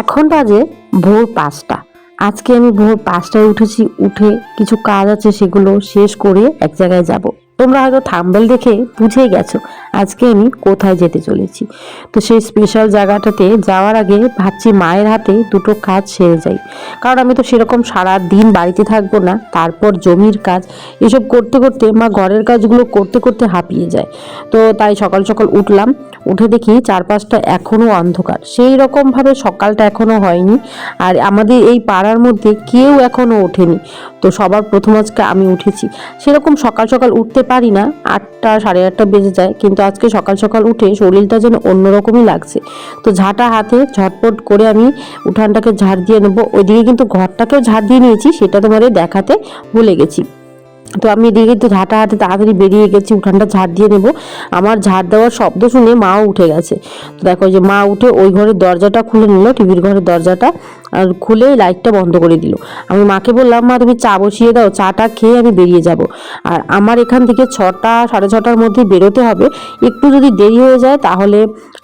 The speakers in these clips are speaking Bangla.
এখন বাজে ভোর পাঁচটা। আজকে আমি ভোর পাঁচটায় উঠেছি, উঠে কিছু কাজ আছে সেগুলো শেষ করে এক জায়গায় যাব। তোমরা হয়তো থাম্বেল দেখে বুঝেই গেছো আজকে আমি কোথায় যেতে চলেছি? তো সেই স্পেশাল জায়গাটাতে যাওয়ার আগে ভাবছি মায়ের হাতে দুটো কাজ সেরে যাই। কারণ আমি তো সেরকম সারা দিন বাড়িতে থাকব না, তারপর জমির কাজ, এসব করতে করতে মা ঘরের কাজগুলো করতে করতে হাঁপিয়ে যায়। তো তাই সকাল সকাল উঠলাম উঠে দেখি চারপাশটা এখনও অন্ধকার। সেই রকমভাবে সকালটা এখনও হয়নি আর আমাদের এই পাড়ার মধ্যে কেউ এখনও ওঠেনি। তো সবার প্রথম আজকে আমি উঠেছি। সেরকম সকাল সকাল উঠতে পারি না, আটটা সাড়ে আটটা বেজে যায়, কিন্তু আজকে সকাল সকাল উঠে শরীরটা যেন অন্যরকমই লাগছে। তো ঝাঁটা হাতে ঝটপট করে আমি উঠানটাকে ঝাড় দিয়ে নেব। ওইদিকে কিন্তু ঘরটাকেও ঝাড় দিয়ে নিয়েছি, সেটা তোমাদের দেখাতে ভুলে গেছি। তো আমি এদিকে তো ঝাঁটা হাতে তাড়াতাড়ি বেরিয়ে গেছি, উঠানটা ঝাড় দিয়ে নেব। আমার ঝাড় দেওয়ার শব্দ শুনে মাও উঠে গেছে। তো দেখো যে মা উঠে ওই ঘরের দরজাটা খুলে নিল, টিভির ঘরের দরজাটা। আর খুলে লাইটটা বন্ধ করে দিল। আমি মাকে বললাম, মা, তুমি চা বসিয়ে দাও, চাটা খেয়ে আমি বেরিয়ে যাব। আর আমার এখান থেকে ছটা, সাড়ে ছটার মধ্যে বেরোতে হবে। একটু যদি দেরি হয়ে যায় তাহলে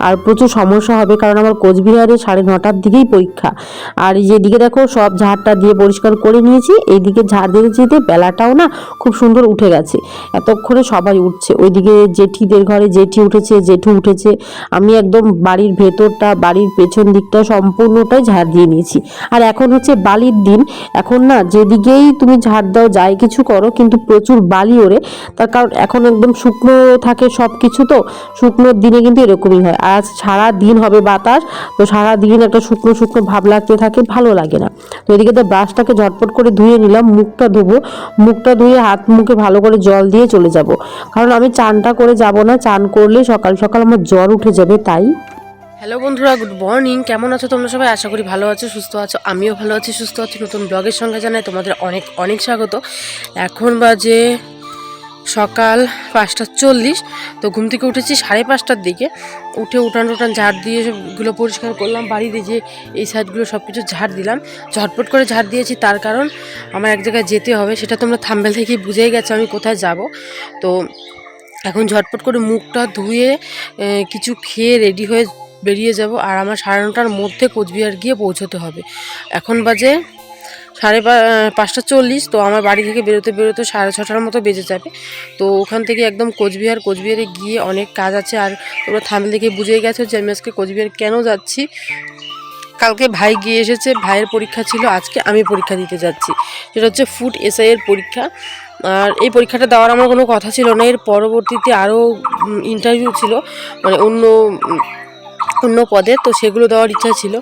আর প্রচুর সমস্যা হবে, কারণ আমার কোচবিহারে সাড়ে নটার দিকেই পরীক্ষা। আর যেদিকে দেখো সব ঝাড়টা দিয়ে পরিষ্কার করে নিয়েছি, এইদিকে ঝাড় দিতে যেতে বেলাটাও না খুব সুন্দর উঠে গেছে। এতক্ষণে সবাই উঠছে। ওইদিকে জেঠিদের ঘরে জেঠি উঠেছে, জেঠু উঠেছে। আমি একদম বাড়ির ভেতরটা, বাড়ির পেছন দিকটা সম্পূর্ণটাই ঝাড় দিয়ে নিয়েছি। আর এখন হচ্ছে বালির দিন। এখন না, যেদিকেই তুমি ঝাড় দাও, যাই কিছু করো, কিন্তু প্রচুর বালি ওরে তার কারণ এখন একদম শুকনো থাকে সব কিছু তো, শুকনোর দিনে কিন্তু এরকমই হয়। আজ সারা দিন হবে বাতাস, তো সারা দিন একটা শুকনো শুকনো ভাব লাগতে থাকে, ভালো লাগে না। তো এদিকে তো ব্রাশটাকে ঝটপট করে ধুয়ে নিলাম, মুখটা ধোবো। মুখটা ধুয়ে হাত মুখে ভালো করে জল দিয়ে চলে যাব। কারণ আমি চানটা করে যাব না, চান করলে সকাল সকাল আমার জ্বর উঠে যাবে, তাই হ্যালো বন্ধুরা গুড মর্নিং কেমন আছো তোমরা সবাই? আশা করি ভালো আছো, সুস্থ আছো। আমিও ভালো আছি, সুস্থ আছি। নতুন ব্লগের সঙ্গে জানাই তোমাদের অনেক অনেক স্বাগত। এখন বাজে সকাল পাঁচটা চল্লিশ। তো ঘুম থেকে উঠেছি সাড়ে পাঁচটার দিকে। উঠে উঠান টুটান ঝাড় দিয়ে সবগুলো পরিষ্কার করলাম। বাড়িতে যে এই সাইডগুলো সব কিছু ঝাড় দিলাম। ঝটপট করে ঝাড় দিয়েছি, তার কারণ আমার এক জায়গায় যেতে হবে। সেটা তোমরা থাম্বেল থেকে বুঝেই গেছো আমি কোথায় যাব। তো এখন ঝটপট করে মুখটা ধুয়ে কিছু খেয়ে রেডি হয়ে বেরিয়ে যাব আর আমার সাড়ে নটার মধ্যে কোচবিহার গিয়ে পৌঁছতে হবে। এখন বাজে সাড়ে পাঁচটা চল্লিশ, তো আমার বাড়ি থেকে বেরোতে বেরোতে সাড়ে ছটার মতো বেজে যাবে। তো ওখান থেকে একদম কোচবিহার, কোচবিহারে গিয়ে অনেক কাজ আছে আর তোমরা থামলে দেখে বুঝেই গেছো যে আমি আজকে কোচবিহার কেন যাচ্ছি। কালকে ভাই গিয়ে এসেছে, ভাইয়ের পরীক্ষা ছিল, আজকে আমি পরীক্ষা দিতে যাচ্ছি। সেটা হচ্ছে ফুড এসআই এর পরীক্ষা। আর এই পরীক্ষাটা দেওয়ার আমার কোনো কথা ছিল না, এর পরবর্তীতে আরও ইন্টারভিউ ছিল মানে অন্য অন্য পদে, তো সেগুলো দেওয়ার ইচ্ছা ছিল।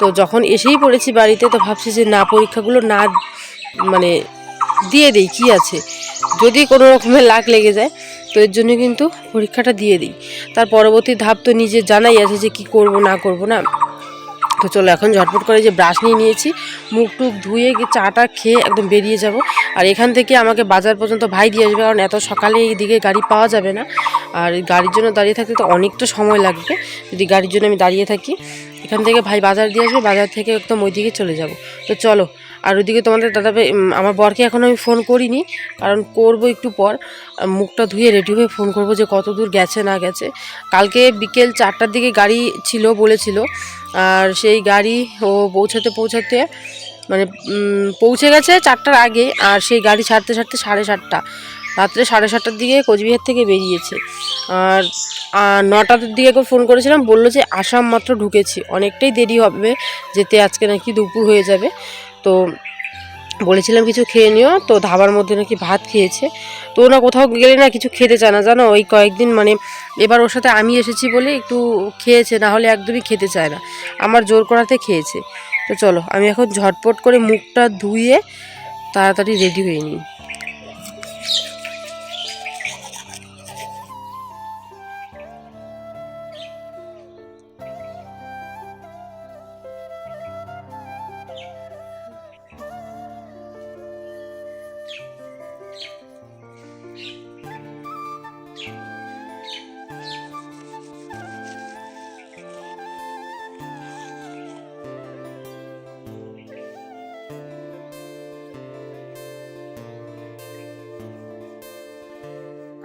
তো যখন এসেই পড়েছি বাড়িতে, তো ভাবছি যে না, পরীক্ষাগুলো না মানে দিয়ে দিই, কী আছে? যদি কোনো রকমের লাগ লেগে যায়, তো এর জন্য কিন্তু পরীক্ষাটা দিয়ে দিই। তার পরবর্তী ধাপ তো নিজে জানাই আছে যে কি করব, না করব না। তো চলো, এখন ঝটপট করে যে ব্রাশ নিয়ে নিয়েছি, মুখ টুক ধুয়ে চাটা খেয়ে একদম বেরিয়ে যাব। আর এখান থেকে আমাকে বাজার পর্যন্ত ভাই দিয়ে আসবে, কারণ এত সকালে এই দিকে গাড়ি পাওয়া যাবে না। আর গাড়ির জন্য দাঁড়িয়ে থাকতে তো অনেকটা সময় লাগবে। যদি গাড়ির জন্য আমি দাঁড়িয়ে থাকি, এখান থেকে ভাই বাজার দিয়ে আসবে, বাজার থেকে একদম ওই দিকে চলে যাব। তো চলো, আর ওইদিকে তোমাদের দাদা আমার বরকে এখন আমি ফোন করিনি, কারণ করব একটু পর। মুখটা ধুয়ে রেডি হয়ে ফোন করব যে কত দূর গেছে, না গেছে। কালকে বিকেল চারটার দিকে গাড়ি ছিল বলেছিল, আর সেই গাড়ি ও পৌঁছাতে পৌঁছাতে মানে পৌঁছে গেছে চারটার আগে, আর সেই গাড়ি ছাড়তে ছাড়তে সাড়ে সাতটা। রাত্রে সাড়ে সাতটার দিকে কোচবিহার থেকে বেরিয়েছে। আর নটার দিকে একবার ফোন করেছিলাম, বলল যে আসাম মাত্র ঢুকেছি। অনেকটাই দেরি হবে, যেতে আজকে নাকি দুপুর হয়ে যাবে। তো বলেছিলাম কিছু খেয়ে নিও, তো ধাবার মধ্যে নাকি ভাত খেয়েছে। তো না কোথাও গেলে না কিছু খেতে চায় না, জানো? ওই কয়েকদিন মানে এবার ওর সাথে আমি এসেছি বলে একটু খেয়েছে, না হলে একদমই খেতে চায় না। আমার জোর করাতে খেয়েছে। তো চলো, আমি এখন ঝটপট করে মুখটা ধুয়ে তাড়াতাড়ি রেডি হয়ে নিই।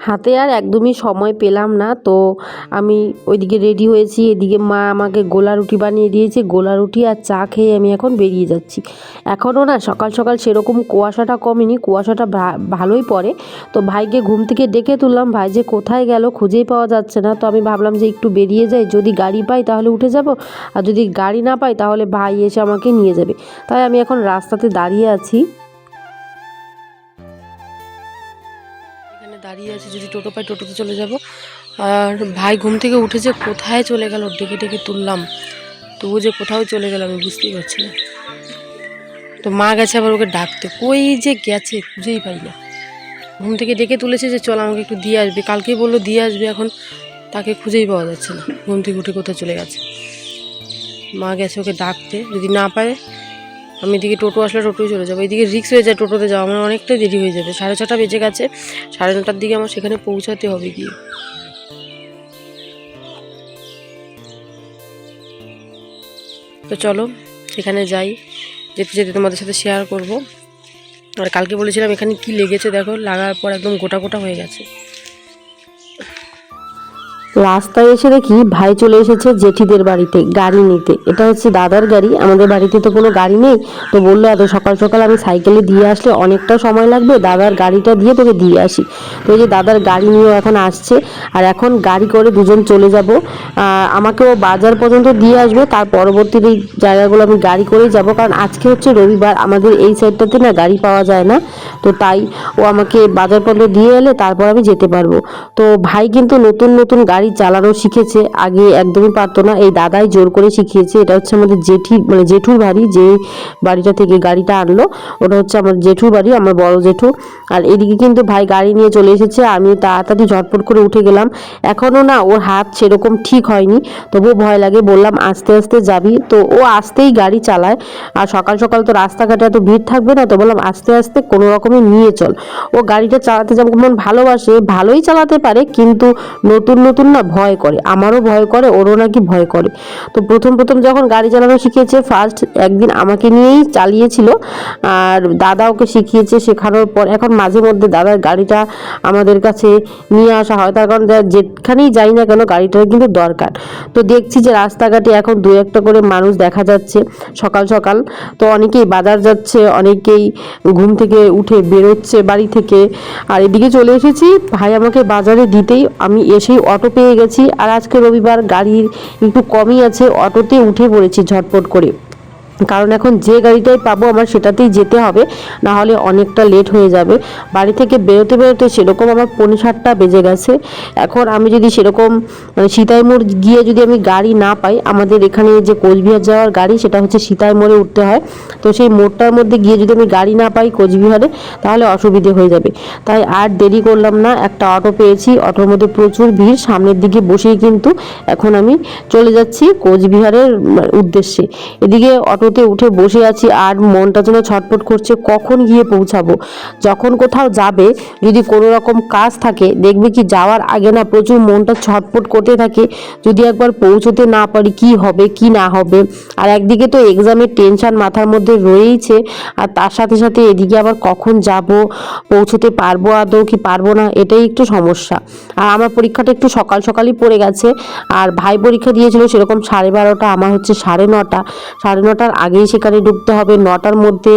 হাতে আর একদমই সময় পেলাম না। তো আমি ওইদিকে রেডি হয়েছি। এদিকে মা আমাকে গোলা রুটি বানিয়ে দিয়েছে। গোলা রুটি আর চা খেয়ে আমি এখন বেরিয়ে যাচ্ছি। এখনও না সকাল সকাল সেরকম কুয়াশাটা কমেনি। কুয়াশাটা ভালোই পড়ে। তো ভাইকে ঘুম থেকে ডেকে তুললাম। ভাই যে কোথায় গেল খুঁজেই পাওয়া যাচ্ছে না। তো আমি ভাবলাম যে একটু বেরিয়ে যাই। যদি গাড়ি পাই তাহলে উঠে যাব। আর যদি গাড়ি না পাই তাহলে ভাই এসে আমাকে নিয়ে যাবে। তাই আমি এখন রাস্তাতে দাঁড়িয়ে আছি। দাঁড়িয়ে আছি যদি টোটো পাই, টোটোতে চলে যাব। আর ভাই ঘুম থেকে উঠেছে কোথায় চলে গেল, ডেকে ডেকে তুললাম। তবু যে কোথাও চলে গেল, আমি বুঝতেই পারছি না। তো মা গেছে আবার ওকে ডাকতে। কই যে গেছে, খুঁজেই পাই না। ঘুম থেকে ডেকে তুলেছে যে, চল আমাকে একটু দিয়ে আসবে। কালকেই বলল দিয়ে আসবে, এখন তাকে খুঁজেই পাওয়া যাচ্ছে না। ঘুম থেকে উঠে কোথায় চলে গেছে। মা গেছে ওকে ডাকতে। যদি না পারে আমি এদিকে টোটো আসলে টোটোই চলে যাব। এদিকে রিক্স হয়ে যায় টোটোতে যাওয়া। আমার অনেকটাই দেরি হয়ে যাবে সাড়ে ছটা বেজে গেছে। সাড়ে নটার দিকে আমার সেখানে পৌঁছাতে হবে গিয়ে। তো চলো সেখানে যাই। যেতে যেতে তোমাদের সাথে শেয়ার করব। আর কালকে বলেছিলাম এখানে কি লেগেছে দেখো? লাগার পর একদম গোটা গোটা হয়ে গেছে। রাস্তায় এসে দেখি ভাই চলে এসেছে জেঠিদের বাড়িতে, গাড়ি নিতে। এটা হচ্ছে দাদার গাড়ি, আমাদের বাড়িতে তো কোনো গাড়ি নেই। তো বলল, এত সকাল সকাল আমি সাইকেলে দিয়ে আসলে অনেকটা সময় লাগবে, দাদার গাড়িটা দিয়ে তোকে দিয়ে আসি। তো এই যে দাদার গাড়ি নিয়েও এখন আসছে, আর এখন গাড়ি করে দুজন চলে যাব। আমাকেও বাজার পর্যন্ত দিয়ে আসবে, তার পরবর্তীতে এই জায়গাগুলো আমি গাড়ি করেই যাব, কারণ আজকে হচ্ছে রবিবার, আমাদের এই সাইডটাতে না গাড়ি পাওয়া যায় না। তো তাই ও আমাকে বাজার পর্যন্ত দিয়ে এলে তারপর আমি যেতে পারব। তো ভাই কিন্তু নতুন নতুন গাড়ি চালানো শিখেছে। আগে একদমই পারতো না। এই দাদাই জোর করে শিখিয়েছে। এটা হচ্ছে আমাদের জেঠি মানে জেঠুর বাড়ি যে বাড়িটা থেকে গাড়িটা আনলো, ওটা হচ্ছে আমার জেঠুর বাড়ি, আমার বড় জেঠু। আর এদিকে কিন্তু ভাই গাড়ি নিয়ে চলে এসেছে। আমি তাড়াতাড়ি ঝটপট করে উঠে গেলাম। এখনও না ওর হাত সেরকম ঠিক হয়নি। তবুও ভয় লাগে। বললাম, আস্তে আস্তে যাবি? তো ও আস্তেই গাড়ি চালায়। আর সকাল সকাল তো রাস্তাঘাটে এত ভিড় থাকবে না, তো বললাম, আস্তে আস্তে কোনো রকমে নিয়ে চল। ও গাড়িটা চালাতে যেমন ভালোবাসে, ভালোই চালাতে পারে, কিন্তু নতুন নতুন না ভয় করে, আমারও ভয় করে, ওরও নাকি ভয় করে। তো প্রথম প্রথম যখন গাড়ি চালানো শিখেছে ফার্স্ট একদিন আমাকে নিয়েই চালিয়েছিল, আর দাদা ওকে শিখিয়েছে শেখানোর পর, এখন মাঝে মধ্যে দাদার গাড়িটা আমাদের কাছে নিয়ে আসা হয়, তার কারণ যেখানেই যাই না কেন গাড়িটার কিন্তু দরকার। তো দেখছি যে রাস্তাঘাটে এখন দু একটা করে মানুষ দেখা যাচ্ছে, সকাল সকাল। তো অনেকেই বাজার যাচ্ছে, অনেকেই ঘুম থেকে উঠে বেরোচ্ছে বাড়ি থেকে। আর এদিকে চলে এসেছি, ভাই আমাকে বাজারে দিতেই আমি এসেই অটো পেয়ে গেছি আর আজকে রবিবার গাড়ির একটু কমই আছে অটোতে উঠে পড়েছি ঝটপট করে। কারণ এখন যে গাড়িটাই পাবো আমার সেটাতেই যেতে হবে না হলে অনেকটা লেট হয়ে যাবে। বাড়ি থেকে বেরোতে বেরোতে সেরকম আমার পৌনে সাতটা বেজে গেছে। এখন আমি যদি সেরকম মানে সীতাই মোড় গিয়ে যদি আমি গাড়ি না পাই, আমাদের এখানে যে কোচবিহার যাওয়ার গাড়ি সেটা হচ্ছে সীতাই মোড়ে উঠতে হয়। তো সেই মোড়টার মধ্যে গিয়ে যদি আমি গাড়ি না পাই কোচবিহারে, তাহলে অসুবিধে হয়ে যাবে। তাই আর দেরি করলাম না, একটা অটো পেয়েছি অটোর মধ্যে প্রচুর ভিড়, সামনের দিকে বসেই কিন্তু এখন আমি চলে যাচ্ছি কোচবিহারের উদ্দেশ্যে। এদিকে অটোতে উঠে বসে আছি আর মনটা যেন ছটফট করছে, কখন গিয়ে পৌঁছাবো? যখন কোথাও যাবে, যদি কোনো রকম কাজ থাকে, দেখবে কি যাওয়ার আগে না প্রচুর মনটা ছটফট করতে থাকে। যদি একবার পৌঁছতে না পারি, কি হবে, কি না হবে? আর একদিকে তো এক্সামের টেনশন মাথার মধ্যে রয়েইছে, আর তার সাথে সাথে এদিকে আবার কখন যাব, পৌঁছতে পারব আদৌ কি পারব না, এটাই একটু সমস্যা। আর আমার পরীক্ষাটা একটু সকাল সকালই পড়ে গেছে, আর ভাই পরীক্ষা দিয়েছিল সেরকম সাড়ে বারোটা, আমার হচ্ছে সাড়ে নটা। সাড়ে নটার আগেই সেখানে ঢুকতে হবে, নটার মধ্যে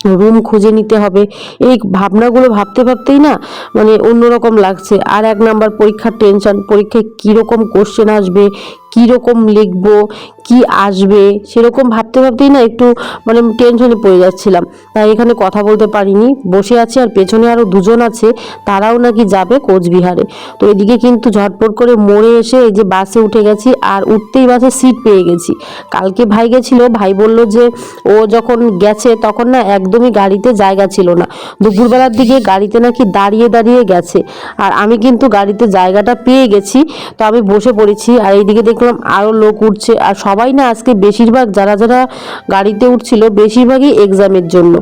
রুম খুঁজে নিতে হবে। এই ভাবনাগুলো ভাবতে ভাবতেই না মানে অন্যরকম লাগছে। আর এক নাম্বার পরীক্ষার টেনশন পরীক্ষায় কীরকম কোশ্চেন আসবে কীরকম লিখব, কি আসবে, সেরকম ভাবতে ভাবতেই না একটু মানে টেনশনে পড়ে যাচ্ছিলাম। তাই এখানে কথা বলতে পারিনি, বসে আছি আর পেছনে আরও দুজন আছে, তারাও নাকি যাবে কোচবিহারে। তো এদিকে কিন্তু ঝটপট করে মোড়ে এসে এই যে বাসে উঠে গেছি আর উঠতেই বাসে সিট পেয়ে গেছি। কালকে ভাই গেছিল, ভাই বলল যে ও যখন গেছে তখন না একদমই গাড়িতে জায়গা ছিল না। দুপুরবেলার দিকে গাড়িতে নাকি দাঁড়িয়ে দাঁড়িয়ে গেছে। আর আমি কিন্তু গাড়িতে জায়গাটা পেয়ে গেছি, তো আমি বসে পড়েছি। আর এইদিকে দেখলাম দেখলাম আরও লোক উঠছে। আর সবাই না আজকে বেশিরভাগ যারা যারা গাড়িতে উঠছিল বেশিরভাগই এক্সামের জন্য।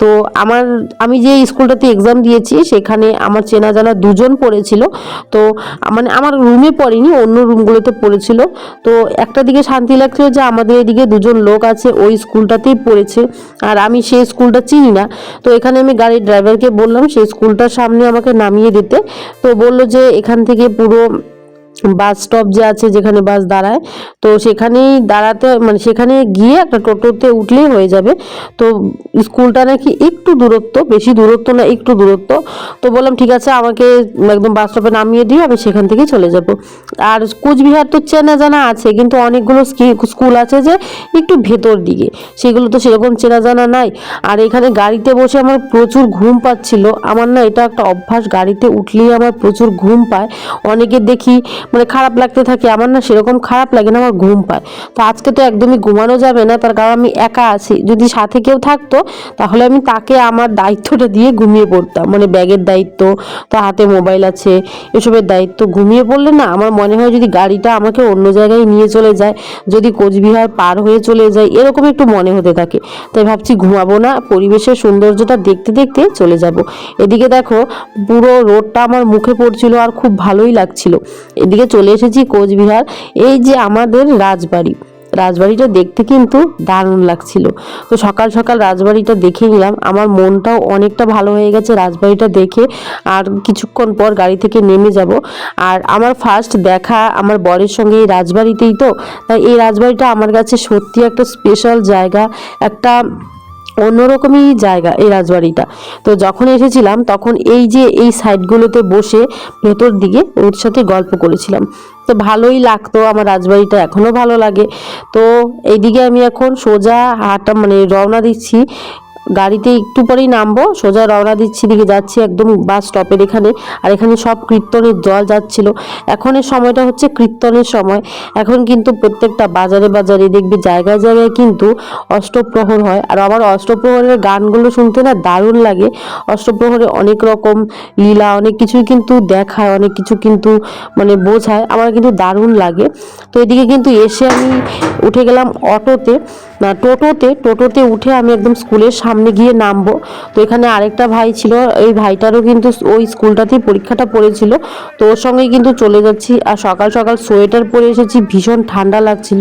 তো আমার, আমি যে স্কুলটাতে এক্সাম দিয়েছি, সেখানে আমার চেনা জানা দুজন পড়েছিল। তো মানে আমার রুমে পড়েনি, অন্য রুমগুলোতে পড়েছিল। তো একটা দিকে শান্তি লাগছিল যে আমাদের এদিকে দুজন লোক আছে, ওই স্কুলটাতেই পড়েছে। আর আমি সেই স্কুলটা চিনি না। তো এখানে আমি গাড়ির ড্রাইভারকে বললাম, সেই স্কুলটার সামনে আমাকে নামিয়ে দিতে। তো বলল যে এখান থেকে পুরো বাস স্টপ যে আছে যেখানে বাস দাঁড়ায়, তো সেখানেই দাঁড়াতে মানে সেখানে গিয়ে একটা টোটোতে উঠলেই হয়ে যাবে। তো স্কুলটা নাকি একটু দূরত্ব, বেশি দূরত্ব না, একটু দূরত্ব। তো বললাম, ঠিক আছে, আমাকে একদম বাস স্টপে নামিয়ে দিয়ে আমি সেখান থেকেই চলে যাব। আর কোচবিহার তো চেনা জানা আছে, কিন্তু অনেকগুলো স্কুল আছে যে একটু ভেতর দিকে। সেগুলো তো সেরকম চেনা জানা নাই। আর এখানে গাড়িতে বসে আমার প্রচুর ঘুম পাচ্ছিল। আমার না এটা একটা অভ্যাস, গাড়িতে উঠলেই আমার প্রচুর ঘুম পায়। অনেকে দেখি মানে খারাপ লাগতে থাকে, আমার না সেরকম খারাপ লাগে না, আমার ঘুম পায়। তো আজকে তো একদমই ঘুমানো যাবে না, তার কারণ আমি একা আছি। যদি সাথে কেউ থাকতো, তাহলে আমি তাকে আমার দায়িত্বটা দিয়ে ঘুমিয়ে পড়তাম। মানে ব্যাগের দায়িত্ব তো হাতে মোবাইল আছে, এসবের দায়িত্ব। ঘুমিয়ে পড়লে না, আমার মনে হয় যদি গাড়িটা আমাকে অন্য জায়গায় নিয়ে চলে যায়, যদি কোচবিহার পার হয়ে চলে যায়, এরকম একটু মনে হতে থাকে। তাই ভাবছি ঘুমাবো না, পরিবেশের সৌন্দর্যটা দেখতে দেখতে চলে যাব। এদিকে দেখো, পুরো রোডটা আমার মুখে পড়ছিল আর খুব ভালোই লাগছিল। এদিকে চলে এসেছি কোচবিহার। এই যে আমাদের রাজবাড়ি। রাজবাড়িটা দেখতে কিন্তু দারুণ লাগছিল। তো সকাল সকাল রাজবাড়িটা দেখে নিলাম। আমার মনটাও অনেকটা ভালো হয়ে গেছে রাজবাড়িটা দেখে। আর কিছুক্ষণ পর গাড়ি থেকে নেমে যাব। আর আমার ফার্স্ট দেখা আমার বরের সঙ্গে এই রাজবাড়িতেই তো। তাই এই রাজবাড়িটা আমার কাছে সত্যি একটা স্পেশাল জায়গা, একটা অন্যরকমই জায়গা এই রাজবাড়িটা। তো যখন এসেছিলাম, তখন এই যে এই সাইডগুলোতে বসে ভেতর দিকে ওর সাথে গল্প করেছিলাম। তো ভালোই লাগতো, আমার রাজবাড়িটা এখনও ভালো লাগে। তো এইদিকে আমি এখন সোজা হাঁটা মানে রওনা দিচ্ছি গাড়িতে একটু পরেই নামবো। সোজা রওনা দিচ্ছি দিকে যাচ্ছি একদম বাস স্টপের এখানে। আর এখানে সব কীর্তনের জল যাচ্ছিল। এখনের সময়টা হচ্ছে কীর্তনের সময়। এখন কিন্তু প্রত্যেকটা বাজারে বাজারে দেখবি জায়গায় জায়গায় কিন্তু অষ্টপ্রহর হয়। আর আমার অষ্টপ্রহরের গানগুলো শুনতে না দারুণ লাগে। অষ্টপ্রহরে অনেক রকম লীলা, অনেক কিছুই কিন্তু দেখায়, অনেক কিছু কিন্তু মানে বোঝায়। আমার কিন্তু দারুণ লাগে। তো এদিকে কিন্তু এসে আমি উঠে গেলাম অটোতে। টোটোতে টোটোতে উঠে আমি একদম স্কুলের সামনে গিয়ে নামবো। তো এখানে আরেকটা ভাই ছিল, এই ভাইটারও কিন্তু ওই স্কুলটাতেই পরীক্ষাটা পড়েছিল। তো ওর সঙ্গেই কিন্তু চলে যাচ্ছি, আর সকাল সকাল সোয়েটার পরে এসেছি, ভীষণ ঠান্ডা লাগছিল।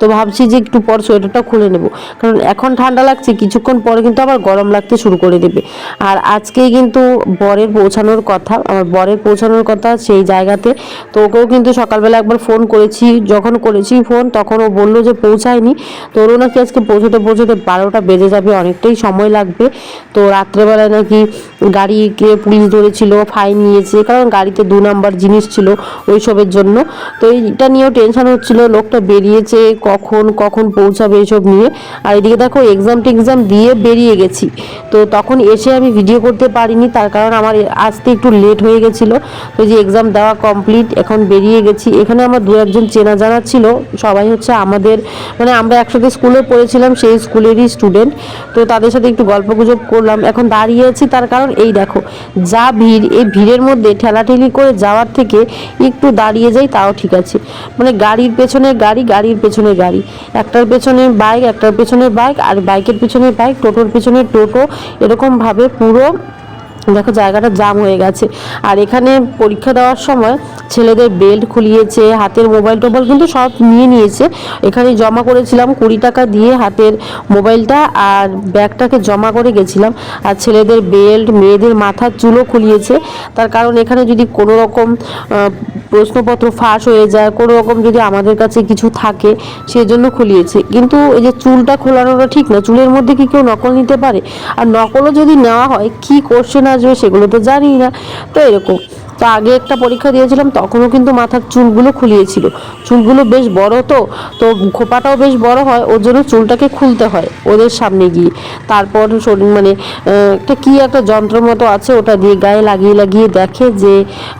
তো ভাবছি যে একটু পর সোয়েটারটা খুলে নেব। কারণ এখন ঠান্ডা লাগছে, কিছুক্ষণ পরে কিন্তু আবার গরম লাগতে শুরু করে দেবে। আর আজকেই কিন্তু বরের পৌঁছানোর কথা, আমার বরের পৌঁছানোর কথা সেই জায়গাতে। তো ওকেও কিন্তু সকালবেলা একবার ফোন করেছি, যখন করেছি ফোন, তখন ও বলল যে পৌঁছায়নি। তো ওরও নাকি আজকে পৌঁছতে পৌঁছতে বারোটা বেজে যাবে অনেকটাই সময় লাগবে। তো রাত্রেবেলায় নাকি গাড়িকে পুলিশ ধরেছিল, ফাইন নিয়েছে, কারণ গাড়িতে দু নাম্বার জিনিস ছিল ওইসবের জন্য। তো এইটা নিয়েও টেনশন হচ্ছিল, লোকটা বেরিয়েছে কখন কখন পৌঁছাবে এইসব নিয়ে। আর এদিকে দেখো এক্সাম টেক্সাম দিয়ে বেরিয়ে গেছি। তো তখন এসে আমি ভিডিও করতে পারিনি, তার কারণ আমার আসতে একটু লেট হয়ে গেছিল। তো যে এক্সাম দেওয়া কমপ্লিট এখন বেরিয়ে গেছি। এখানে আমার দু একজন চেনা জানা ছিল, সবাই হচ্ছে আমাদের মানে আমরা একসাথে স্কুলে পড়েছিলাম, সেই স্কুলেরই স্টুডেন্ট তো তাদের সাথে একটু গল্প গুজব করলাম। এখন দাঁড়িয়ে আছি, তার কারণ এই দেখো, যা ভিড়, এই ভিড়ের মধ্যে ঠেলাঠেলি করে যাওয়ার থেকে একটু দাঁড়িয়ে যাই, তাও ঠিক আছে। মানে গাড়ির পেছনে গাড়ি, গাড়ির পেছনে গাড়ি। একটার পেছনে বাইক একটার পেছনে বাইক আর বাইকের পেছনে বাইক টোটোর পেছনে টোটো। এরকমভাবে পুরো দেখো জায়গাটা জাম হয়ে গেছে। আর এখানে পরীক্ষা দেওয়ার সময় ছেলেদের বেল্ট খুলিয়েছে, হাতের মোবাইল টোবাইল কিন্তু সব নিয়ে নিয়েছে। এখানে জমা করেছিলাম কুড়ি টাকা দিয়ে হাতের মোবাইলটা আর ব্যাগটাকে জমা করে গেছিলাম। আর ছেলেদের বেল্ট মেয়েদের মাথার চুলও খুলিয়েছে। তার কারণ এখানে যদি কোনো রকম প্রশ্নপত্র ফাঁস হয়ে যায় কোনো রকম যদি আমাদের কাছে কিছু থাকে, সেজন্য খুলিয়েছে। কিন্তু এই যে চুলটা খোলানোটা ঠিক না, চুলের মধ্যে কি কেউ নকল নিতে পারে? আর নকলও যদি নেওয়া হয়, কি কোশ্চেন আসবে সেগুলো তো জানি না। তো এরকম। তো আগে একটা পরীক্ষা দিয়েছিলাম, তখনও কিন্তু মাথার চুলগুলো খুলিয়েছিল। চুলগুলো বেশ বড় তো তো খোপাটাও বেশ বড় হয়, ওর জন্য চুলটাকে খুলতে হয় ওদের সামনে গিয়ে। তারপর শরীর মানে একটা কী একটা যন্ত্র মতো আছে, ওটা দিয়ে গায়ে লাগিয়ে লাগিয়ে দেখে যে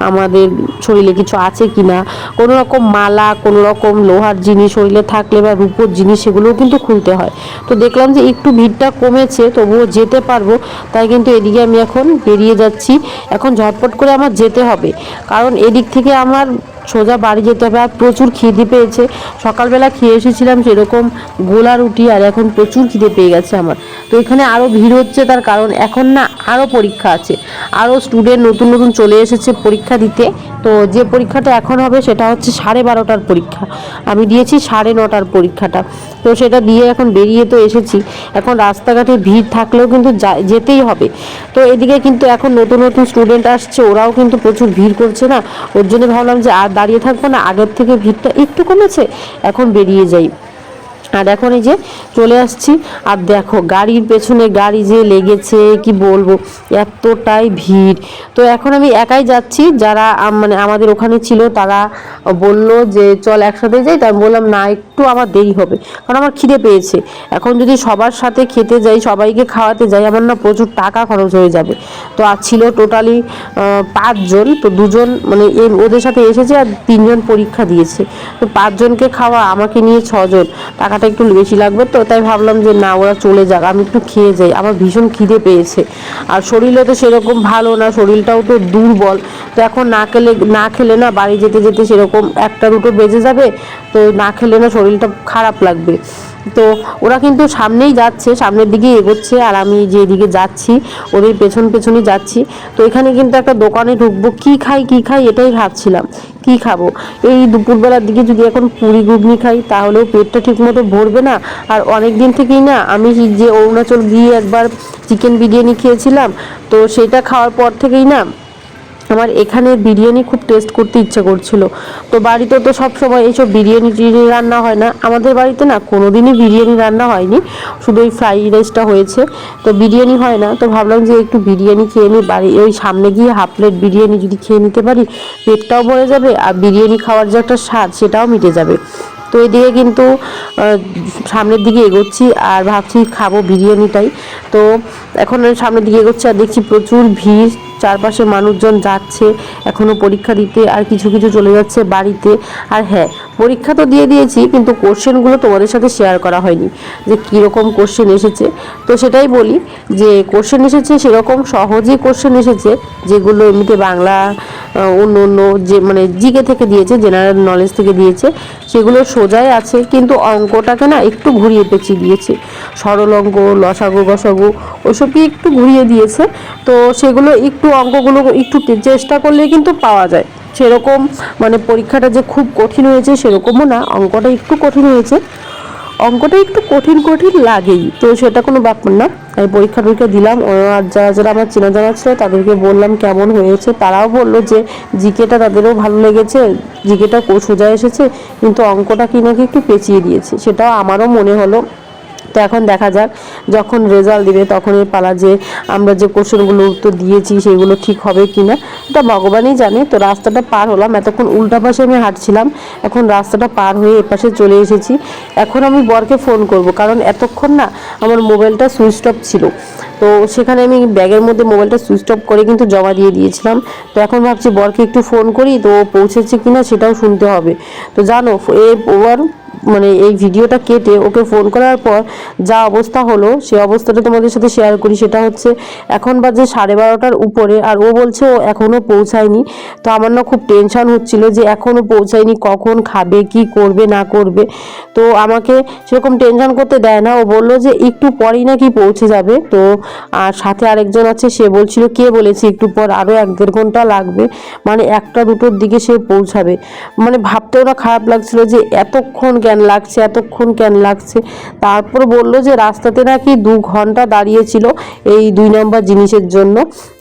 আমাদের শরীরে কিছু আছে কি না কোনো রকম মালা, কোনো রকম লোহার জিনিস শরীরে থাকলে বা রূপোর জিনিস সেগুলোও কিন্তু খুলতে হয়। তো দেখলাম যে একটু ভিড়টা কমেছে, তবুও যেতে পারব, তাই কিন্তু এদিকে আমি এখন বেরিয়ে যাচ্ছি। এখন ঝটপট করে আমার যেতে হবে। কারণ এদিক থেকে আমার সোজা বাড়ি যেতে হবে আর প্রচুর খিদে পেয়েছে। সকালবেলা খেয়ে এসেছিলাম সেরকম গোলা রুটি আর এখন প্রচুর খিদে পেয়ে গেছে আমার। তো এখানে আরও ভিড় হচ্ছে তার কারণ এখন না আরও পরীক্ষা আছে। আরও স্টুডেন্ট নতুন নতুন চলে এসেছে পরীক্ষা দিতে। তো যে পরীক্ষাটা এখন হবে সেটা হচ্ছে সাড়ে বারোটার পরীক্ষা। আমি দিয়েছি সাড়ে নটার পরীক্ষাটা। তো সেটা দিয়ে এখন বেরিয়ে তো এসেছি। এখন রাস্তাঘাটে ভিড় থাকলেও কিন্তু যেতেই হবে। তো এদিকে কিন্তু এখন নতুন নতুন স্টুডেন্ট আসছে, ওরাও কিন্তু প্রচুর ভিড় করছে না। ওর জন্য ভাবলাম যে আর দাঁড়িয়ে থাকব না, আগের থেকে ভিড়টা একটু কমেছে, এখন বেরিয়ে যাই। আর এখন এই যে চলে আসছি, আর দেখো গাড়ির পেছনে গাড়ি যে লেগেছে, কি বলব, এতটাই ভিড়। তো এখন আমি একাই যাচ্ছি, যারা মানে আমাদের ওখানে ছিল, তারা বলল যে চল একসাথে যাই তাই বললাম, না, একটু আমার দেরি হবে, কারণ আমার খিদে পেয়েছে। এখন যদি সবার সাথে খেতে যাই, সবাইকে খাওয়াতে যাই, আমার না প্রচুর টাকা খরচ হয়ে যাবে। তো আর ছিল টোটালি পাঁচজন, তো দুজন মানে ওদের সাথে এসেছে আর তিনজন পরীক্ষা দিয়েছে। তো পাঁচজনকে খাওয়া, আমাকে নিয়ে ছজন, টাকাটা একটু বেশি লাগবে তো, তাই ভাবলাম যে না, ওরা চলে যাক, আমি একটু খেয়ে যাই, আমার ভীষণ খিদে পেয়েছে। আর শরীরও তো সেরকম ভালো না, শরীরটাও তো দুর্বল, তো এখন না খেলে না খেলে না বাড়ি যেতে যেতে সেরকম একটা দুটো বেজে যাবে, তো না খেলে না শরীরটা খারাপ লাগবে। তো ওরা কিন্তু সামনেই যাচ্ছে, সামনের দিকে এগোচ্ছে আর আমি যেদিকে যাচ্ছি, ওদের পেছন পেছনই যাচ্ছি। তো এখানে কিন্তু একটা দোকানে ঢুকবো, কি খাই কি খাই এটাই ভাবছিলাম, কি খাব? এই দুপুরবেলার দিকে যদি এখন পুরি ঘুগনি খাই, তাহলেও পেটটা ঠিকমতো ভরবে না। আর অনেক দিন থেকেই না, আমি যে অরুণাচল গিয়ে একবার চিকেন বিরিয়ানি খেয়েছিলাম, তো সেটা খাওয়ার পর থেকেই না আমার এখানে বিরিয়ানি খুব টেস্ট করতে ইচ্ছে করছিল। তো বাড়িতে তো সব সময় এইসব বিরিয়ানি টিরিয়ানি রান্না হয় না। আমাদের বাড়িতে না কোনোদিনই বিরিয়ানি রান্না হয়নি। শুধু ওই ফ্রাইড রাইসটা হয়েছে। তো বিরিয়ানি হয় না। তো ভাবলাম যে একটু বিরিয়ানি খেয়ে নিই বাড়ি ওই সামনে গিয়ে হাফ প্লেট বিরিয়ানি যদি খেয়ে নিতে পারি, পেটটাও ভরে যাবে আর বিরিয়ানি খাওয়ার যে একটা স্বাদ, সেটাও মিটে যাবে। তো এদিকে কিন্তু সামনের দিকে এগোচ্ছি আর ভাবছি খাব বিরিয়ানিটাই। তো এখন সামনের দিকে এগোচ্ছি আর দেখছি প্রচুর ভিড়। চারপাশে মানুষজন যাচ্ছে এখনও পরীক্ষা দিতে আর কিছু কিছু চলে যাচ্ছে বাড়িতে। আর হ্যাঁ পরীক্ষা তো দিয়ে দিয়েছি, কিন্তু কোশ্চেনগুলো তোমাদের সাথে শেয়ার করা হয়নি, যে কীরকম কোশ্চেন এসেছে। তো সেটাই বলি যে কোশ্চেন এসেছে, সেরকম সহজেই কোশ্চেন এসেছে, যেগুলো এমনিতে বাংলা অন্য অন্য যে মানে জিকে থেকে দিয়েছে জেনারেল নলেজ থেকে দিয়েছে, সেগুলো সোজাই আছে, কিন্তু অঙ্কটাকে না একটু ঘুরিয়ে পেঁচিয়ে দিয়েছে। সরল অঙ্ক, লসাগু, গসাগু ওসবকে একটু ঘুরিয়ে দিয়েছে। তো সেগুলো একটু অঙ্কগুলো একটু চেষ্টা করলে কিন্তু পাওয়া যায়। সেরকম মানে পরীক্ষাটা যে খুব কঠিন হয়েছে সেরকমও না, অঙ্কটা একটু কঠিন হয়েছে। অঙ্কটা একটু কঠিন কঠিন লাগেই, তো সেটা কোনো ব্যাপার না। আমি পরীক্ষা টরীক্ষা দিলাম আর যারা যারা আমার চেনা জানা ছিল তাদেরকে বললাম কেমন হয়েছে। তারাও বলল যে জিকেটা তাদেরও ভালো লেগেছে, জিকেটা সোজা এসেছে, কিন্তু অঙ্কটা কি নাকি একটু পেঁচিয়ে দিয়েছে, সেটাও আমারও মনে হলো। তো এখন দেখা যাক, যখন রেজাল্ট দিবে তখনই পালা যে আমরা যে কোশ্চেনগুলো উত্তর দিয়েছি সেগুলো ঠিক হবে কি না এটা ভগবানই জানে, তো রাস্তাটা পার হলাম, এতক্ষণ উল্টা পাশে আমি হাঁটছিলাম, এখন রাস্তাটা পার হয়ে এপাশে চলে এসেছি। এখন আমি বরকে ফোন করব, কারণ এতক্ষণ না আমার মোবাইলটা সুইচ অফ ছিল। তো সেখানে আমি ব্যাগের মধ্যে মোবাইলটা সুইচ অফ করে কিন্তু জমা দিয়ে দিয়েছিলাম। তো এখন ভাবছি বরকে একটু ফোন করি, তো পৌঁছেছে কিনা সেটাও শুনতে হবে। তো জানো, এ ওর মানে এই ভিডিওটা কেটে ওকে ফোন করার পর যা অবস্থা হলো, সে অবস্থাটা তোমাদের সাথে শেয়ার করি, সেটা হচ্ছে এখন বাজে সাড়ে বারোটার উপরে আর ও বলছে ও এখনও পৌঁছায়নি। তো আমার না খুব টেনশন হচ্ছিল যে এখনও পৌঁছায়নি, কখন খাবে, কি করবে, না করবে। তো আমাকে সেরকম টেনশান করতে দেয় না। ও বলল যে একটু পরেই নাকি পৌঁছে যাবে। তো আর সাথে আরেকজন আছে, সে বলছিল, কে বলেছে একটু পর? আরও এক দেড় ঘণ্টা লাগবে। মানে একটা দুটোর দিকে সে পৌঁছাবে। মানে ভাবতেও না খারাপ লাগছিল যে এতক্ষণ কেন লাগছে? এতক্ষণ কেন লাগছে? তারপর বলল যে রাস্তাতে নাকি দু ঘণ্টা দাঁড়িয়েছিল এই দুই নম্বর জিনিসের জন্য।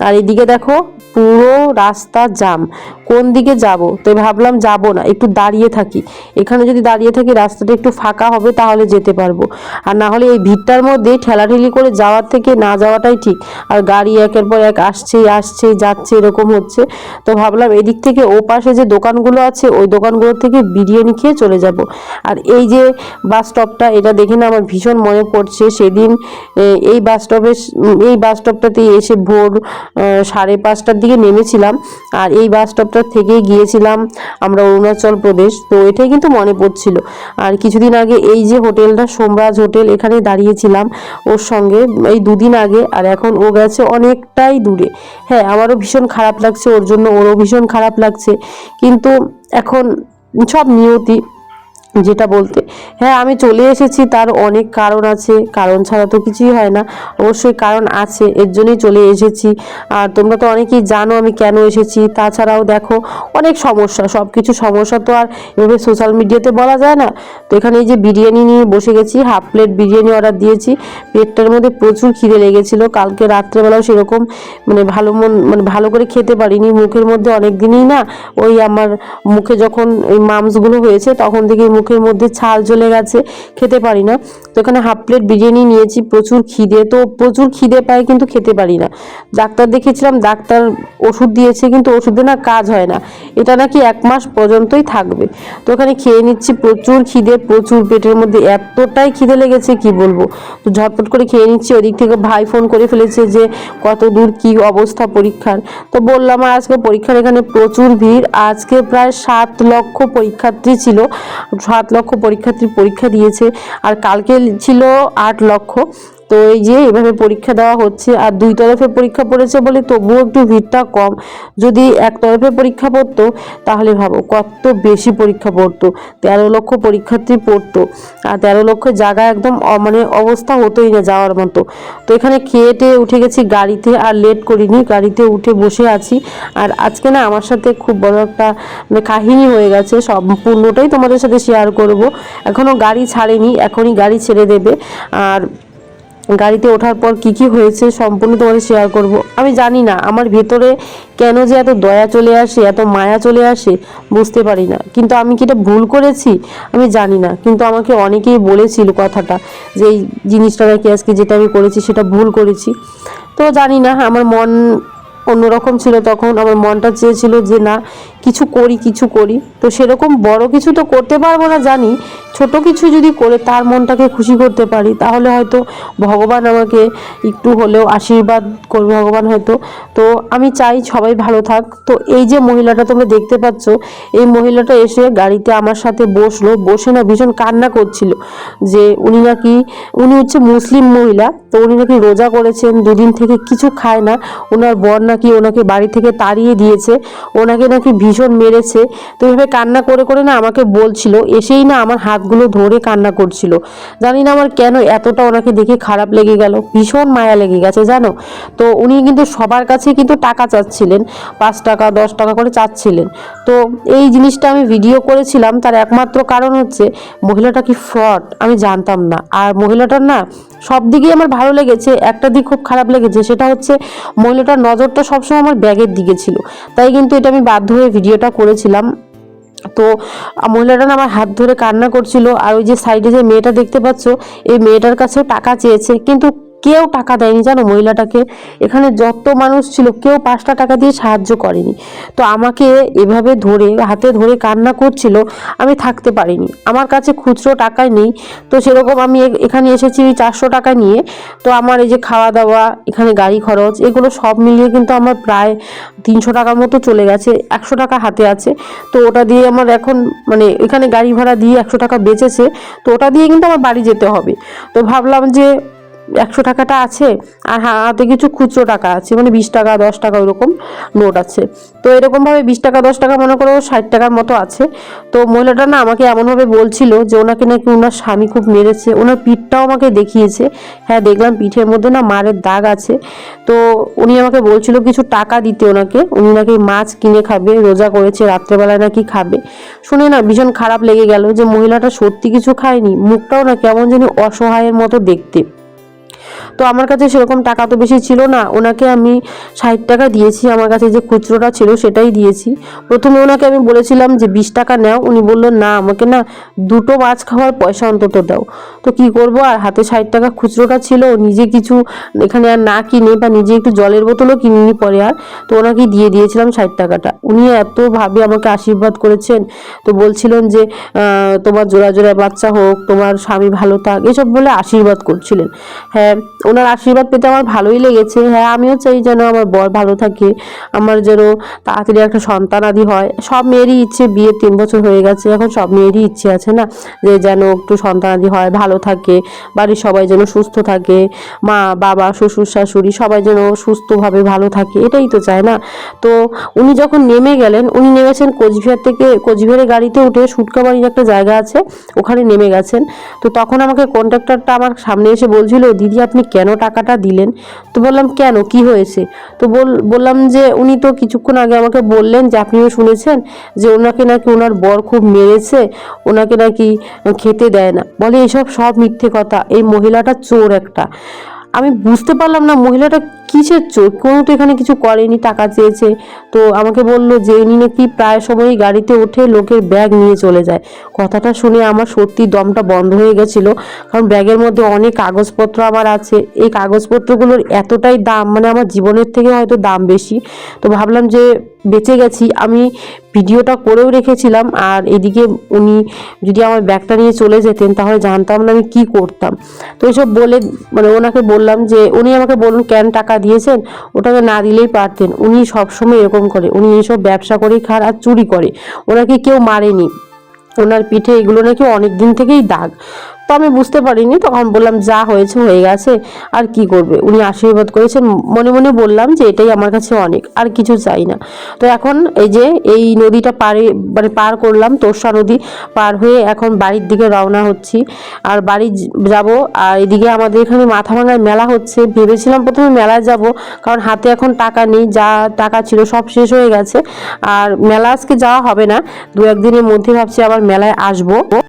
আর এদিকে দেখো, পুরো রাস্তা জাম। কোন দিকে যাব? তো ভাবলাম যাব না, একটু দাঁড়িয়ে থাকি। এখানে যদি দাঁড়িয়ে থাকি, রাস্তাটা একটু ফাঁকা হবে, তাহলে যেতে পারব। আর না হলে এই ভিড়টার মধ্যে ঠেলাঠেলি করে যাওয়ার থেকে না যাওয়াটাই ঠিক। আর গাড়ি একের পর এক আসছেই আসছে, যাচ্ছে, এরকম হচ্ছে। তো ভাবলাম এদিক থেকে ও পাশে যে দোকানগুলো আছে, ওই দোকানগুলোর থেকে বিরিয়ানি খেয়ে চলে যাব। আর এই যে বাস স্টপটা এটা দেখে না আমার ভীষণ মনে পড়ছে। সেদিন এই বাস স্টপে এই বাস স্টপটাতেই এসে ভোর সাড়ে পাঁচটার দিকে নেমেছিলাম। আর এই বাস স্টপটা থেকেই গিয়েছিলাম আমরা অরুণাচল প্রদেশ। তো এটাই কিন্তু মনে পড়ছিল। আর কিছুদিন আগে এই যে হোটেলটা, সোমরাজ হোটেল, এখানে দাঁড়িয়েছিলাম ওর সঙ্গে, এই দুদিন আগে। আর এখন ও গেছে অনেকটাই দূরে। হ্যাঁ আমারও ভীষণ খারাপ লাগছে, ওর জন্য ওরও ভীষণ খারাপ লাগছে। কিন্তু এখন সব নিয়তি। যেটা বলতে হ্যাঁ আমি চলে এসেছি, তার অনেক কারণ আছে, কারণ ছাড়া তো কিছুই হয় না, অবশ্যই কারণ আছে, এর জন্যই চলে এসেছি। আর তোমরা তো অনেকেই জানো আমি কেন এসেছি, তাছাড়াও দেখো, অনেক সমস্যা সব কিছু সমস্যা তো আর এভাবে সোশ্যাল মিডিয়াতে বলা যায় না। তো এখানে এই যে বিরিয়ানি নিয়ে বসে গেছি হাফ প্লেট বিরিয়ানি অর্ডার দিয়েছি, পেটটার মধ্যে প্রচুর খিদে লেগেছিল, কালকে রাত্রেবেলাও সেরকম মানে ভালো মন মানে ভালো করে খেতে পারিনি, মুখের মধ্যে অনেক দিনই না, ওই আমার মুখে যখন ওই মামসগুলো হয়েছে, তখন থেকে মুখের মধ্যে ছাল চলে গেছে, খেতে পারি না। তো এখানে হাফ প্লেট বিরিয়ানি নিয়েছি, প্রচুর খিদে, তো প্রচুর খিদে পায় কিন্তু খেতে পারি না। ডাক্তার দেখিয়েছিলাম, ডাক্তার ওষুধ দিয়েছে কিন্তু ওষুধে না কাজ হয় না। এটা নাকি এক মাস পর্যন্তই থাকবে। তো ওখানে খেয়ে নিচ্ছি, প্রচুর খিদে, প্রচুর পেটের মধ্যে এতটাই খিদে লেগেছে কি বলব? তো ঝটপট করে খেয়ে নিচ্ছি, ওদিক থেকে ভাই ফোন করে ফেলেছে যে কত দূর কি অবস্থা পরীক্ষার। তো বললাম, আর আজকে পরীক্ষার এখানে প্রচুর ভিড়। আজকে প্রায় সাত লক্ষ পরীক্ষার্থী ছিল। সাত লক্ষ পরীক্ষার্থী পরীক্ষা দিয়েছে। আর কালকে ছিল আট লক্ষ। তো এই যে এভাবে পরীক্ষা দেওয়া হচ্ছে, আর দুই তরফে পরীক্ষা পড়েছে বলে তবুও একটু ভিড়টা কম। যদি এক তরফে পরীক্ষা পড়তো, তাহলে ভাবো কত বেশি পরীক্ষা পড়তো। তেরো লক্ষ পরীক্ষার্থী পড়তো, আর তেরো লক্ষ জায়গা একদম মানে অবস্থা হতোই না যাওয়ার মতো। তো এখানে খেয়ে টেয়ে উঠে গেছি গাড়িতে, আর লেট করিনি, গাড়িতে উঠে বসে আছি। আর আজকে না আমার সাথে খুব বড় একটা মানে কাহিনী হয়ে গেছে, সম্পূর্ণটাই তোমাদের সাথে শেয়ার করব। এখনও গাড়ি ছাড়েনি, এখনই গাড়ি ছেড়ে দেবে। আর গাড়িতে ওঠার পর কি কি হয়েছে সম্পূর্ণ তোমাদের শেয়ার করব। আমি জানি না, আমার ভেতরে কেন যে এত দয়া চলে আসে, এত মায়া চলে আসে, বুঝতে পারি না। কিন্তু আমি কি এটা ভুল করেছি? আমি জানি না, কিন্তু আমাকে অনেকেই বলেছিল কথাটা যে এই জিনিসটা নাকি আজকে যেটা আমি করেছি সেটা ভুল করেছি। তো জানি না, আমার মন অন্যরকম ছিল তখন, আমার মনটা চেয়েছিল যে না কিছু করি কিছু করি। তো সেরকম বড় কিছু তো করতে পারব না জানি। ছোট কিছু যদি করে তার মনটাকে খুশি করতে পারি, তাহলে হয়তো ভগবান আমাকে একটু হলেও আশীর্বাদ করবে, ভগবান হয়তো। তো আমি চাই সবাই ভালো থাক। তো এই যে মহিলাটা তোমরা দেখতে পাচ্ছ, এই মহিলাটা এসে গাড়িতে আমার সাথে বসল। বসে না ভীষণ কান্না করছিল যে উনি নাকি, উনি হচ্ছে মুসলিম মহিলা। তো উনি নাকি রোজা করেছেন, দুদিন থেকে কিছু খায় না। ওনার বর নাকি ওনাকে বাড়ি থেকে তাড়িয়ে দিয়েছে। ওনাকে নাকি ভীষণ মেরেছে। তো এভাবে কান্না করে করে না আমাকে বলছিল, এসেই না আমার হাতগুলো ধরে কান্না করছিল। জানি না আমার কেন এতটা ওনাকে দেখে খারাপ লেগে গেল, ভীষণ মায়া লেগে গেছে, জানো? তো উনি কিন্তু সবার কাছে কিন্তু টাকা চাচ্ছিলেন, পাঁচ টাকা, দশ টাকা করে চাচ্ছিলেন। তো এই জিনিসটা আমি ভিডিও করেছিলাম, তার একমাত্র কারণ হচ্ছে মহিলাটা কি ফ্রড আমি জানতাম না। আর মহিলাটার না সব দিকেই আমার ভালো লেগেছে। একটা দিক খুব খারাপ লেগেছে, সেটা হচ্ছে মহিলাটার নজরটা সবসময় আমার ব্যাগের দিকে ছিল। তাই কিন্তু এটা আমি বাধ্য হয়ে ভিডিওটা করেছিলাম। তো মহিলাটা না আমার হাত ধরে কান্না করছিল। আর ওই যে সাইডে যে মেয়েটা দেখতে পাচ্ছ, এই মেয়েটার কাছেও টাকা চেয়েছে। কিন্তু কেউ টাকা দেয়নি, জানো মহিলাটাকে? এখানে যত মানুষ ছিল, কেউ পাঁচটা টাকা দিয়ে সাহায্য করেনি। তো আমাকে এভাবে ধরে, হাতে ধরে কান্না করছিল, আমি থাকতে পারিনি। আমার কাছে খুচরো টাকায় নেই। তো সেরকম আমি এখানে এসেছি ওই চারশো টাকা নিয়ে। তো আমার এই যে খাওয়া দাওয়া, এখানে গাড়ি খরচ, এগুলো সব মিলিয়ে কিন্তু আমার প্রায় তিনশো টাকার মতো চলে গেছে, একশো টাকা হাতে আছে। তো ওটা দিয়ে আমার এখন মানে এখানে গাড়ি ভাড়া দিয়ে একশো টাকা বেঁচেছে। তো ওটা দিয়ে কিন্তু আমার বাড়ি যেতে হবে। তো ভাবলাম যে একশো টাকাটা আছে, আর হা- হাতে কিছু খুচরো টাকা আছে মানে বিশ টাকা, দশ টাকা ওরকম নোট আছে। তো এরকমভাবে বিশ টাকা, দশ টাকা মনে করো ষাট টাকার মতো আছে। তো মহিলাটা না আমাকে এমনভাবে বলছিল যে ওনাকে নাকি ওনার স্বামী খুব মেরেছে, ওনার পিঠটাও আমাকে দেখিয়েছে। হ্যাঁ দেখলাম পিঠের মধ্যে না মারের দাগ আছে। তো উনি আমাকে বলছিল কিছু টাকা দিতে ওনাকে, উনি নাকি মাছ কিনে খাবে, রোজা করেছে, রাত্রেবেলায় নাকি খাবে। শুনে না ভীষণ খারাপ লেগে গেল যে মহিলাটা সত্যি কিছু খায়নি, মুখটাও না কেমন যেন অসহায়ের মতো দেখতে। তো আমার কাছে সেরকম টাকা তো বেশি ছিল না। ওনাকে আমি ষাট টাকা দিয়েছি। আমার কাছে যে খুচরোটা ছিল সেটাই দিয়েছি। প্রথমে ওনাকে আমি বলেছিলাম যে বিশ টাকা নাও। উনি বলল, না, আমাকে না দুটো মাছ খাওয়ার পয়সা অন্তত দাও। তো কি করব? আর হাতে ষাট টাকা খুচরোটা ছিল, নিজে কিছু এখানে আর না কিনে বা নিজে একটু জলের বোতলও কিনিনি পরে আর। তো ওনাকে দিয়ে দিয়েছিলাম ষাট টাকাটা। উনি এতভাবে আমাকে আশীর্বাদ করেছেন। তো বলছিলেন যে তোমার জোড়া জোড়া বাচ্চা হোক, তোমার স্বামী ভালো থাক। এসব বলে আশীর্বাদ করছিলেন। হ্যাঁ ওনার আশীর্বাদ পেতে আমার ভালোই লেগেছে। হ্যাঁ আমিও চাই যেন আমার বর ভালো থাকে, আমার যেন তাড়াতাড়ি একটা সন্তান আদি হয়। সব মেয়েরই ইচ্ছে বিয়ে তিন বছর হয়ে গেছে, এখন সব মেয়েরই ইচ্ছে আছে না? যে যেন একটু সন্তান আদি হয়, ভালো থাকে, বাড়ির সবাই যেন সুস্থ থাকে, মা, বাবা, শ্বশুর, শাশুড়ি সবাই যেন সুস্থভাবে ভালো থাকে, এটাই তো চায় না? তো উনি যখন নেমে গেলেন, উনি নেমেছেন কোচবিহার থেকে, কোচবিহারের গাড়িতে উঠে সুটকাবাড়ির একটা জায়গা আছে, ওখানে নেমে গেছেন। তো তখন আমাকে কন্ট্রাক্টরটা আমার সামনে এসে বলছিল, দিদি, আপনি কেন টাকাটা দিলেন? তো বললাম, কেন? কি হয়েছে? তো বল, বললাম যে, উনি তো কিছুক্ষণ আগে আমাকে বললেন যে, আপনিও শুনেছেন যে, ওনাকে নাকি ওনার বর খুব মেরেছে, ওনাকে নাকি খেতে দেয় না। বলে, এসব সব মিথ্যে কথা। এই মহিলাটা চোর একটা। আমি বুঝতে পারলাম না মহিলাটা কিসের চোর কোনো তো এখানে কিছু করেনি, টাকা চেয়েছে। তো আমাকে বলল যে ইনি নাকি প্রায় সময়ই গাড়িতে উঠে লোকের ব্যাগ নিয়ে চলে যায়। কথাটা শুনে আমার সত্যি দমটা বন্ধ হয়ে গেছিল। কারণ ব্যাগের মধ্যে অনেক কাগজপত্র আমার আছে। এই কাগজপত্রগুলোর এতটাই দাম মানে আমার জীবনের থেকে হয়তো দাম বেশি। তো ভাবলাম যে, বেঁচে গেছি। আমি ভিডিওটা করেও রেখেছিলাম। আর এদিকে উনি যদি আমার ব্যাগটা নিয়ে চলে যেতেন, তাহলে জানতাম না আমি কি করতাম। তো এইসব বলে মানে ওনাকে বললাম যে, উনি আমাকে বলুন কেন টাকা দিয়েছেন, ওটাকে না দিলেই পারতেন। উনি সবসময় এরকম করে, উনি এসব ব্যবসা করেই খার আর চুরি করে। ওনাকে কেউ মারেনি। ওনার পিঠে এগুলো নাকি অনেক দিন থেকেই দাগ। তো আমি বুঝতে পারিনি, তখন বললাম, যা হয়েছে, হয়ে গেছে, আর কি করবে? উনি আশীর্বাদ করেছেন, মনে মনে বললাম যে এটাই আমার কাছে অনেক, আর কিছু চাই না। তো এখন এই যে এই নদীটা পারে মানে পার করলাম, তোরসা নদী পার হয়ে এখন বাড়ির দিকে রওনা হচ্ছি। আর বাড়ি যাব, আর এদিকে আমাদের এখানে মাথা ভাঙার মেলা হচ্ছে। ভেবেছিলাম প্রথমে মেলায় যাব, কারণ হাতে এখন টাকা নেই, যা টাকা ছিল সব শেষ হয়ে গেছে। আর মেলা আজকে যাওয়া হবে না দু একদিনের মধ্যে ভাবছি আবার মেলায় আসব।